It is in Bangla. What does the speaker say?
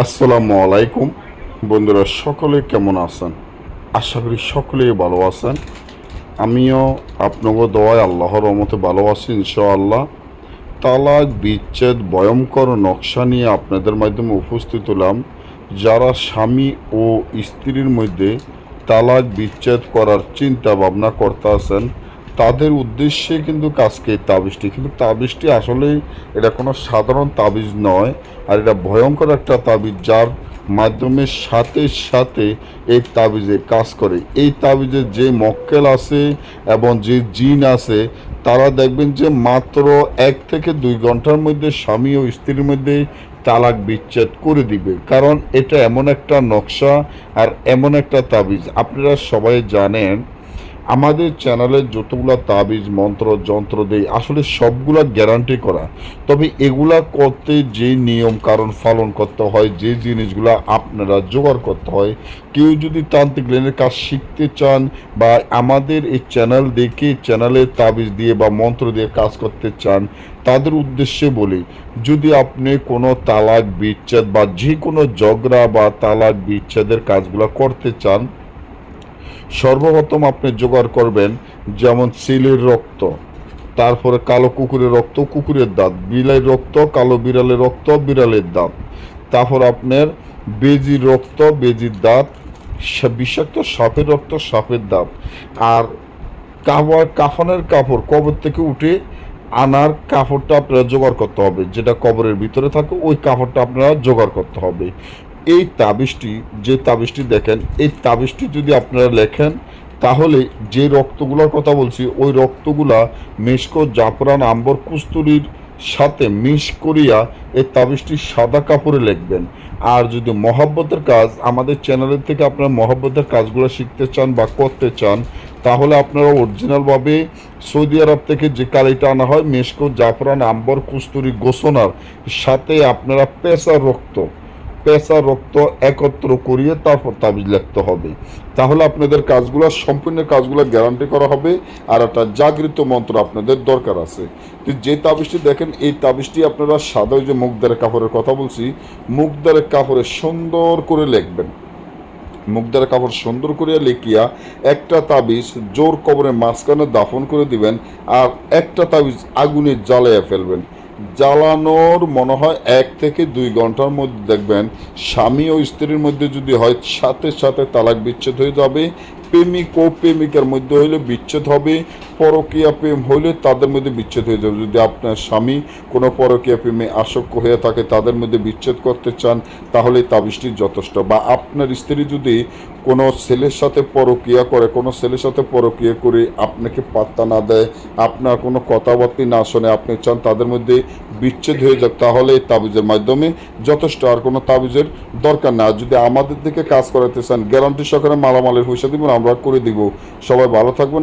আসসালামু আলাইকুম। বন্ধুরা, সকলে কেমন আছেন? আশা করি সকলেই ভালো আছেন। আমিও আপনাকে দোয়ায় আল্লাহর রহমতে ভালো আছি, ইনশাআল্লাহ। তালাক বিচ্ছেদ, ভয়ঙ্কর নকশা নিয়ে আপনাদের মাধ্যমে উপস্থিত হলাম। যারা স্বামী ও স্ত্রীর মধ্যে তালাক বিচ্ছেদ করার চিন্তা ভাবনা করতে আছেন তাদের উদ্দেশ্যে কিন্তু কাজকে তাবিজটি, কিন্তু তাবিজটি আসলে এটা কোনো সাধারণ তাবিজ নয়, আর এটা ভয়ঙ্কর একটা তাবিজ যার মাধ্যমে সাথে সাথে এই তাবিজে কাজ করে। এই তাবিজে যে মক্কেল আছে এবং যে জিন আছে, তারা দেখবেন যে মাত্র এক থেকে দুই ঘণ্টার মধ্যে স্বামী ও স্ত্রীর মধ্যে তালাক বিচ্ছেদ করে দিবে। কারণ এটা এমন একটা নকশা আর এমন একটা তাবিজ। আপনারা সবাই জানেন আমাদের চ্যানেলে যতগুলা তাবিজ, মন্ত্র, যন্ত্র দেই, আসলে সবগুলা গ্যারান্টি করা। তবে এগুলা করতে যে নিয়ম, কারণ পালন করতে হয়, যে জিনিসগুলা আপনারা জোগাড় করতে হয়, কেউ যদি তান্ত্রিক লেনের কাজ শিখতে চান বা আমাদের এই চ্যানেল দেখে চ্যানেলে তাবিজ দিয়ে বা মন্ত্র দিয়ে কাজ করতে চান, তাদের উদ্দেশ্যে বলি, যদি আপনি কোনো তালাক বিচ্ছেদ বা যে কোনো ঝগড়া বা তালাক বিচ্ছেদের কাজগুলো করতে চান সর্বপ্রথম আপনি জোগাড় করবেন যেমন সিলের রক্ত, তারপরে কালো কুকুরের রক্ত, কুকুরের দাঁত বিলের রক্ত, কালো বিড়ালের রক্ত, বিড়ালের দাঁত। তারপর আপনার বেজির রক্ত, বেজির দাঁত বিষাক্ত সাপের রক্ত, সাপের দাঁত। আর কাপড়, কাফনের কাপড়, কবর থেকে উঠে আনার কাপড়টা আপনারা জোগাড় করতে হবে। যেটা কবরের ভিতরে থাকে, ওই কাপড়টা আপনারা জোগাড় করতে হবে। এই তাবিজটি, যে তাবিজটি দেখেন, এই তাবিজটি যদি আপনারা লেখেন, তাহলে যে রক্তগুলোর কথা বলছি, ওই রক্তগুলা মেশকো জাফরান আম্বর কুস্তুরির সাথে মিশ করিয়া এই তাবিজটি সাদা কাপড়ে লিখবেন। আর যদি মহাব্বতের কাজ, আমাদের চ্যানেলের থেকে আপনারা মহাব্বতের কাজগুলো শিখতে চান বা করতে চান, তাহলে আপনারা অরিজিনালভাবে সৌদি আরব থেকে যে কালিটা আনা হয়, মেশকো জাফরান আম্বর কুস্তুরি গোসনার সাথে আপনারা পেশার রক্ত পেশা, রক্ত একত্র করিয়ে তারপর তাবিজ লিখতে হবে। তাহলে আপনাদের কাজগুলো, সম্পূর্ণ কাজগুলো গ্যারান্টি করা হবে আর একটা জাগৃত মন্ত্র আপনাদের দরকার আছে। তো যে তাবিজটি দেখেন, এই তাবিজটি আপনারা সাদা যে মুখদারের কাপড়ের কথা বলছি মুখদারের কাপড়ে সুন্দর করে লিখবেন। মুখদার কাপড় সুন্দর করিয়া লিখিয়া একটা তাবিজ জোর কবরের মাঝখানে দাফন করে দিবেন আর একটা তাবিজ আগুনে জ্বালাইয়া ফেলবেন। জ্বালানোর মনে হয় এক থেকে দুই ঘণ্টার মধ্যে দেখবেন স্বামী ও স্ত্রীর মধ্যে যদি হয় সাথে সাথে তালাক বিচ্ছেদ হয়ে যাবে, প্রেমিক ও প্রেমিকার মধ্যে হইলে বিচ্ছেদ হবে। পরকীয়া প্রেম হইলে তাদের মধ্যে বিচ্ছেদ হয়ে যাবে। যদি আপনার স্বামী কোনো পরকীয়া প্রেমে আসক্ত হয়ে থাকে, তাদের মধ্যে বিচ্ছেদ করতে চান, তাহলে তাবিজটি যথেষ্ট। বা আপনার স্ত্রী যদি কোনো ছেলের সাথে পরকীয়া করে, কোনো ছেলের সাথে পরকীয়া করে আপনাকে পাত্তা না দেয়, আপনার কোনো কথাবার্তা না শোনে, আপনি চান তাদের মধ্যে বিচ্ছেদ হয়ে যাক, তাহলে তাবিজের মাধ্যমে যথেষ্ট। আর কোনো তাবিজের দরকার না। যদি আমাদের দিকে কাজ করাতে চান, গ্যারান্টি সহকারে মালামালের পয়সা দিব, আমরা করে দিব। সবাই ভালো থাকবেন।